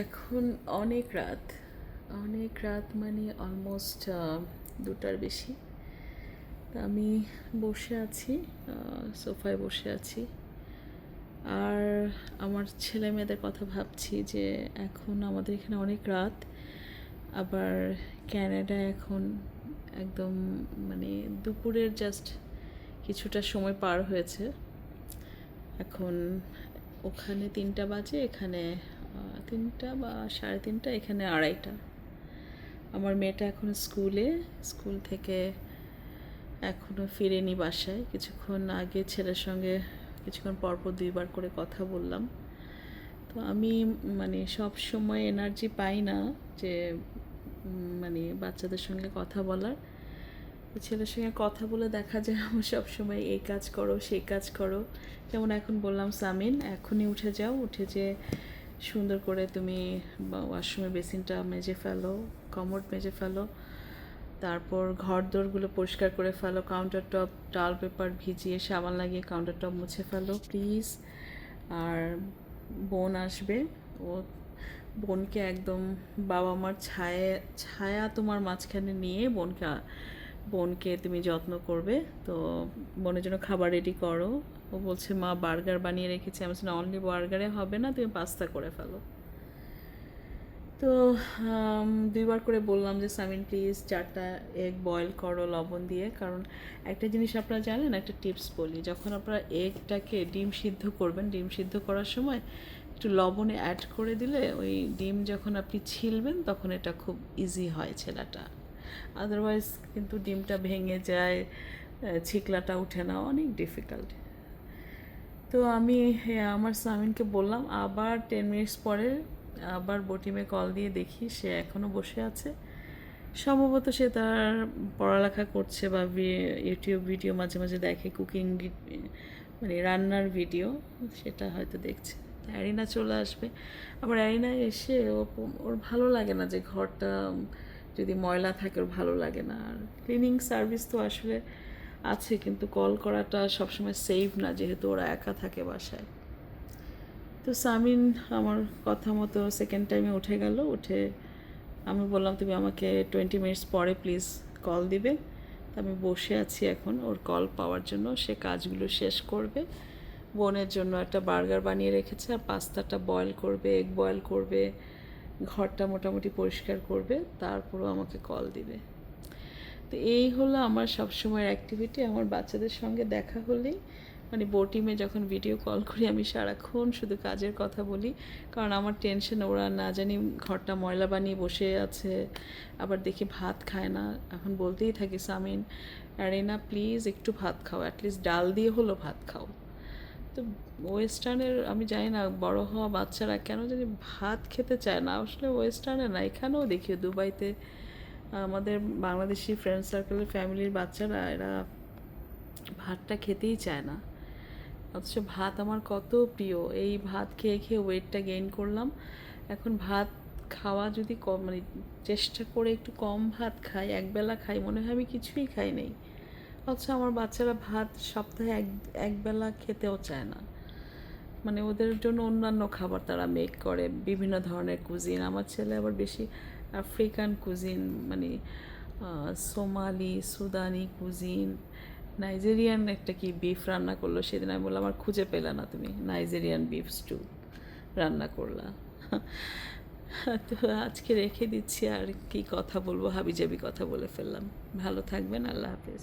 এখন অনেক রাত। অনেক রাত মানে অলমোস্ট দুটার বেশি। তা আমি বসে আছি সোফায় বসে আছি। আর আমার ছেলে মেয়েদের কথা ভাবছি যে এখন আমাদের এখানে অনেক রাত। আবার ক্যানাডা এখন একদম মানে দুপুরের জাস্ট কিছুটা সময় পার হয়েছে। এখন ওখানে তিনটা বাজে, এখানে তিনটা বা সাড়ে তিনটা, এখানে আড়াইটা। আমার মেয়েটা এখন স্কুলে, স্কুল থেকে এখনও ফিরেনি বাসায়। কিছুক্ষণ আগে ছেলের সঙ্গে কিছুক্ষণ পরপর দুইবার করে কথা বললাম। তো আমি মানে সব সময় এনার্জি পাই না যে মানে বাচ্চাদের সঙ্গে কথা বলার। ছেলের সঙ্গে কথা বলে দেখা যায় আমার সবসময় এই কাজ করো, সেই কাজ করো। যেমন এখন বললাম, সামিন, এখনই উঠে যাও। উঠে যে সুন্দর করে তুমি ওয়াশরুমের বেসিনটা মেজে ফেলো, কমোড মেজে ফেলো, তারপর ঘর দোরগুলো পরিষ্কার করে ফেলো কাউন্টার টপ টাল পেপার ভিজিয়ে সাবান লাগিয়ে কাউন্টার টপ মুছে ফেলো প্লিজ আর বোন আসবে, ও বোনকে একদম বাবা মার ছায়া ছায়া তোমার মাঝখানে নিয়ে বোনকে বোনকে তুমি যত্ন করবে। তো বোনের জন্য খাবার রেডি করো। ও বলছে, মা, বার্গার বানিয়ে রেখেছি। আমি বলছি অনলি বার্গারে হবে না, তুমি পাস্তা করে ফেলো। তো দুইবার করে বললাম যে, সামিন প্লিজ চারটা এগ বয়েল করো লবণ দিয়ে। কারণ একটা জিনিস আপনারা জানেন, একটা টিপস বলি, যখন আপনারা এগটাকে ডিম সিদ্ধ করবেন, ডিম সিদ্ধ করার সময় একটু লবণে অ্যাড করে দিলে ওই ডিম যখন আপনি ছিলবেন, তখন এটা খুব ইজি হয় ছেলাটা। আদারওয়াইজ কিন্তু ডিমটা ভেঙে যায় ছিকলাটা উঠে না অনেক ডিফিকাল্ট তো আমি হ্যাঁ, আমার সামিনকে বললাম আবার টেন মিনিটস পরে আবার বটিমে কল দিয়ে দেখি সে এখনও বসে আছে। সম্ভবত সে তার পড়ালেখা করছে বা ইউটিউব ভিডিও মাঝে মাঝে দেখে কুকিং মানে রান্নার ভিডিও সেটা হয়তো দেখছে। অ্যারিনা চলে আসবে। আবার অ্যারিনা এসে ওর ভালো লাগে না যে ঘরটা যদি ময়লা থাকে ভালো লাগে না। আর ক্লিনিং সার্ভিস তো আসলে আছে, কিন্তু কল করাটা সবসময় সেভ না, যেহেতু ওরা একা থাকে বাসায়। তো সামিন আমার কথা মতো সেকেন্ড টাইমে উঠে গেল, উঠে আমি বললাম, তুমি আমাকে টোয়েন্টি মিনিটস পরে প্লিজ কল দিবে। তো আমি বসে আছি এখন, ওর কল পাওয়ার জন্য, সে কাজগুলো শেষ করবে। বোনের জন্য একটা বার্গার বানিয়ে রেখেছে, আর পাস্তাটা বয়েল করবে এগ বয়েল করবে। ঘরটা মোটামুটি পরিষ্কার করবে, তারপরও আমাকে কল দিবে। তো এই হলো আমার সবসময়ের অ্যাক্টিভিটি আমার বাচ্চাদের সঙ্গে দেখা হলেই মানে বোটিমে যখন ভিডিও কল করি, আমি সারাক্ষণ শুধু কাজের কথা বলি, কারণ আমার টেনশন ওরা না জানি ঘরটা ময়লা বানিয়ে বসে আছে, আবার দেখি ভাত খায় না, এখন বলতেই থাকি, সামিন অ্যারেনা প্লিজ একটু ভাত খাও অ্যাটলিস্ট ডাল দিয়ে হলো ভাত খাও। তো ওয়েস্টার্নের, আমি জানি না, বড় হওয়া বাচ্চারা কেন জানি ভাত খেতে চায় না। আসলে ওয়েস্টার্নে না, এখানেও দেখি দুবাইতে আমাদের বাংলাদেশি ফ্রেন্ড সার্কেলের ফ্যামিলির বাচ্চারা, এরা ভাতটা খেতেই চায় না। অথচ ভাত আমার কত প্রিয়। এই ভাত খেয়ে খেয়ে ওয়েটটা গেইন করলাম। এখন ভাত খাওয়া যদি কম মানে চেষ্টা করে একটু কম ভাত খাই, একবেলা খাই, মনে হয় আমি কিছুই খাই নাই। অথচ আমার বাচ্চারা ভাত সপ্তাহে এক, একবেলা খেতেও চায় না। মানে ওদের জন্য অন্যান্য খাবার তারা মেক করে, বিভিন্ন ধরনের কুজিন আমার ছেলে আবার বেশি আফ্রিকান কুজিন মানে সোমালি সুদানি কুজিন নাইজেরিয়ান একটা কি বিফ রান্না করল সেদিন আমি বললাম আমার খুঁজে পেলে না তুমি নাইজেরিয়ান বিফ স্টু রান্না করলা। তো আজকে রেখে দিচ্ছি আর কি কথা বলব, হাবিজাবি কথা বলে ফেললাম। ভালো থাকবেন, আল্লাহ হাফেজ।